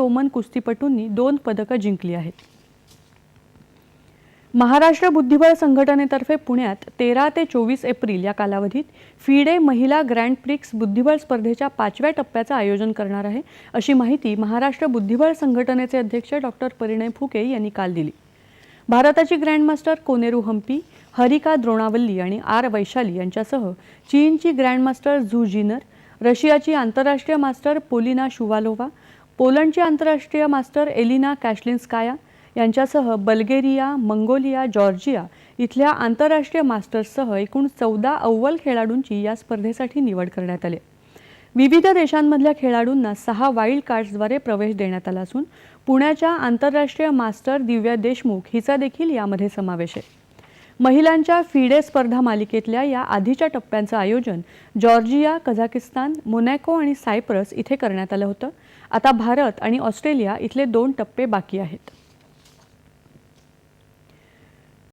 Roman कुस्तीपटूंनी दोन पदकं जिंकली आहेत. महाराष्ट्र बुद्धिबळ संघटनेतर्फे पुण्यात तेरा ते चोवीस एप्रिल या कालावधीत फिडे महिला ग्रँड प्रिक्स बुद्धिबळ स्पर्धेच्या पाचव्या टप्प्याचं आयोजन करणार आहे अशी माहिती महाराष्ट्र बुद्धिबळ संघटनेचे अध्यक्ष डॉक्टर परिणय फुके यांनी काल दिली. भारताची ग्रँडमास्टर कोनेरू हम्पी हरिका द्रोणावल्ली आणि आर वैशाली यांच्यासह चीनची ग्रँडमास्टर झू जिनर रशियाची आंतरराष्ट्रीय मास्टर पोलिना शुवालोवा पोलंडची आंतरराष्ट्रीय मास्टर एलिना कॅशलिन्स्काया यांच्यासह बल्गेरिया मंगोलिया जॉर्जिया इथल्या आंतरराष्ट्रीय मास्टर्ससह एकूण चौदा अव्वल खेळाडूंची या स्पर्धेसाठी निवड करण्यात आली. विविध देशांमधल्या खेळाडूंना सहा वाईल्ड कार्ड्सद्वारे प्रवेश देण्यात आला असून पुण्याच्या आंतरराष्ट्रीय मास्टर दिव्या देशमुख हिचा देखील यामध्ये समावेश आहे. महिलांच्या फिडे स्पर्धा मालिकेतल्या या आधीच्या टप्प्यांचं आयोजन जॉर्जिया कझाकिस्तान मोनॅको आणि सायप्रस इथे करण्यात आलं होतं. आता भारत आणि ऑस्ट्रेलिया इथले दोन टप्पे बाकी आहेत.